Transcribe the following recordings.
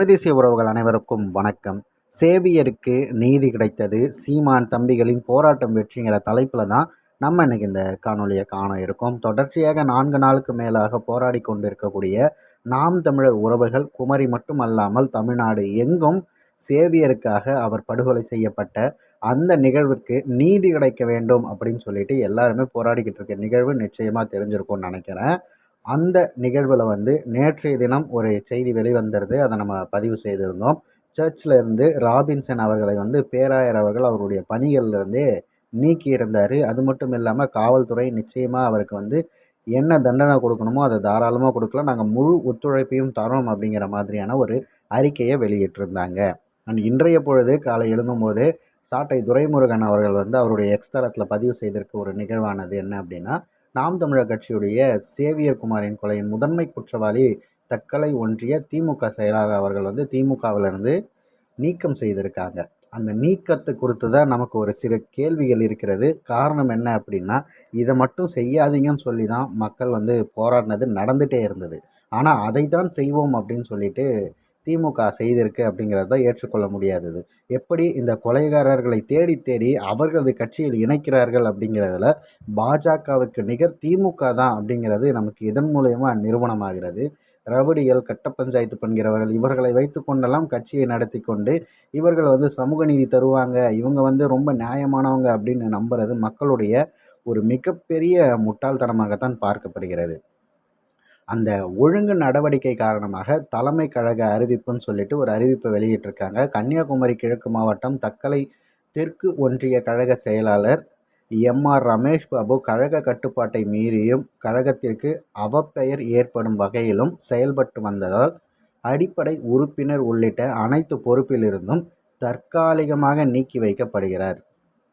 தேசிய உறவுகள் அனைவருக்கும் வணக்கம். சேவியருக்கு நீதி கிடைத்தது. சீமான் தம்பிகளின் போராட்டம் வெற்றிங்கிற தலைப்பில் தான் நம்ம இன்னைக்கு இந்த காணொலியை காண இருக்கோம். தொடர்ச்சியாக நான்கு நாளுக்கு மேலாக போராடி கொண்டிருக்கக்கூடிய நாம் தமிழர் உறவுகள் குமரி மட்டும் அல்லாமல் தமிழ்நாடு எங்கும் சேவியருக்காக அவர் படுகொலை செய்யப்பட்ட அந்த நிகழ்விற்கு நீதி கிடைக்க வேண்டும் அப்படின்னு சொல்லிட்டு எல்லாருமே போராடிக்கிட்டு இருக்க நிகழ்வு நிச்சயமாக தெரிஞ்சிருக்கும்னு நினைக்கிறேன். அந்த நிகழ்வில் வந்து நேற்றைய தினம் ஒரு செய்தி வெளிவந்திருது அதை நம்ம பதிவு செய்திருந்தோம். சர்ச்சில் இருந்து ராபின்சன் அவர்களை வந்து பேராயர் அவர்கள் அவருடைய பணிகள்லேருந்தே நீக்கி இருந்தார். அது மட்டும் இல்லாமல் காவல்துறை நிச்சயமாக அவருக்கு வந்து என்ன தண்டனை கொடுக்கணுமோ அதை தாராளமாக கொடுக்கலாம். நாங்கள் முழு ஒத்துழைப்பையும் தரோம் அப்படிங்கிற மாதிரியான ஒரு அறிக்கையை வெளியிட்டிருந்தாங்க. அண்ட் இன்றைய பொழுது காலை எழுந்தும்போது சாட்டை துரைமுருகன் அவர்கள் வந்து அவருடைய எக்ஸ்தலத்தில் பதிவு செய்திருக்க ஒரு நிகழ்வானது என்ன அப்படின்னா நாம் தமிழர் கட்சியுடைய சேவியர் குமாரின் கொலையின் முதன்மை குற்றவாளி தக்கலை ஒன்றிய திமுக செயலாளர் அவர்கள் வந்து திமுகவிலிருந்து நீக்கம் செய்திருக்காங்க. அந்த நீக்கத்தை குறித்து தான் நமக்கு ஒரு சில கேள்விகள் இருக்கிறது. காரணம் என்ன அப்படின்னா இதை மட்டும் செய்யாதீங்கன்னு சொல்லி தான் மக்கள் வந்து போராடினது நடந்துகிட்டே இருந்தது. ஆனால் அதை தான் செய்வோம் அப்படின்னு சொல்லிட்டு திமுக செய்திருக்கு அப்படிங்கிறது தான் ஏற்றுக்கொள்ள முடியாதது. எப்படி இந்த கொலைகாரர்களை தேடி தேடி அவர்களது கட்சியில் இணைக்கிறார்கள் அப்படிங்கிறதுல பாஜகவுக்கு நிகர் திமுக தான் அப்படிங்கிறது நமக்கு இதன் மூலயமா நிறுவனமாகிறது. ரவுடிகள் கட்ட பஞ்சாயத்து பண்ணுகிறவர்கள் இவர்களை வைத்து கொண்டெல்லாம் கட்சியை நடத்தி கொண்டு இவர்கள் வந்து சமூக நீதி தருவாங்க இவங்க வந்து ரொம்ப நியாயமானவங்க அப்படின்னு நம்புறது மக்களுடைய ஒரு மிகப்பெரிய முட்டாள்தனமாகத்தான் பார்க்கப்படுகிறது. அந்த ஒழுங்கு நடவடிக்கை காரணமாக தலைமை கழக அறிவிப்புன்னு சொல்லிட்டு ஒரு அறிவிப்பை வெளியிட்டிருக்காங்க. கன்னியாகுமரி கிழக்கு மாவட்டம் தக்கலை தெற்கு ஒன்றிய கழக செயலாளர் எம்ஆர் ரமேஷ் பாபு கழக கட்டுப்பாட்டை மீறியும் கழகத்திற்கு அவப்பெயர் ஏற்படும் வகையிலும் செயல்பட்டு வந்ததால் அடிப்படை உறுப்பினர் உள்ளிட்ட அனைத்து பொறுப்பிலிருந்தும் தற்காலிகமாக நீக்கி வைக்கப்படுகிறார்.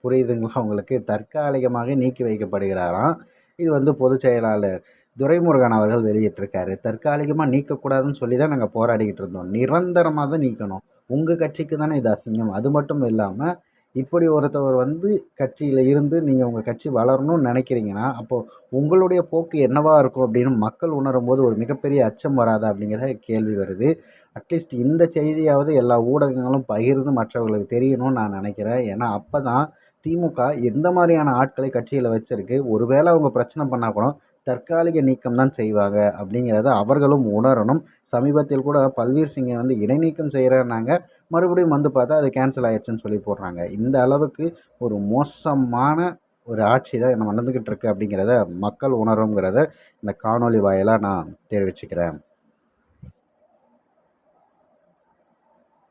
புரியுதுங்களா உங்களுக்கு? தற்காலிகமாக நீக்கி வைக்கப்படுகிறாராம். இது வந்து பொதுச் செயலாளர் துரைமுருகன் அவர்கள் வெளியிட்டிருக்காரு. தற்காலிகமாக நீக்கக்கூடாதுன்னு சொல்லி தான் நாங்கள் போராடிக்கிட்டு இருந்தோம். நிரந்தரமாக தான் நீக்கணும். உங்கள் கட்சிக்கு தானே இது அசிங்கம். அது மட்டும் இல்லாமல் இப்படி ஒருத்தவர் வந்து கட்சியில் இருந்து நீங்கள் உங்கள் கட்சி வளரணும்னு நினைக்கிறீங்கன்னா அப்போது உங்களுடைய போக்கு என்னவாக இருக்கும் அப்படின்னு மக்கள் உணரும் போது ஒரு மிகப்பெரிய அச்சம் வராதா அப்படிங்கிற கேள்வி வருது. அட்லீஸ்ட் இந்த செய்தியாவது எல்லா ஊடகங்களும் பகிர்ந்து மற்றவர்களுக்கு தெரியணும்னு நான் நினைக்கிறேன். ஏன்னா அப்போ தான் திமுக எந்த மாதிரியான ஆட்களை கட்சியில் வச்சுருக்கு? ஒருவேளை அவங்க பிரச்சனை பண்ணால் கூட தற்காலிக நீக்கம் தான் செய்வாங்க அப்படிங்கிறத அவர்களும் உணரணும். சமீபத்தில் கூட பல்வீர் சிங்கை வந்து இடைநீக்கம் செய்கிறேன்னாங்க மறுபடியும் வந்து பார்த்தா அது கேன்சல் ஆயிடுச்சுன்னு சொல்லி போடுறாங்க. இந்த அளவுக்கு ஒரு மோசமான ஒரு ஆட்சி தான் என்ன நடந்துக்கிட்டு இருக்கு அப்படிங்கிறத மக்கள் உணருங்கிறத இந்த காணொலி வாயிலாக நான் தெரிவிச்சுக்கிறேன்.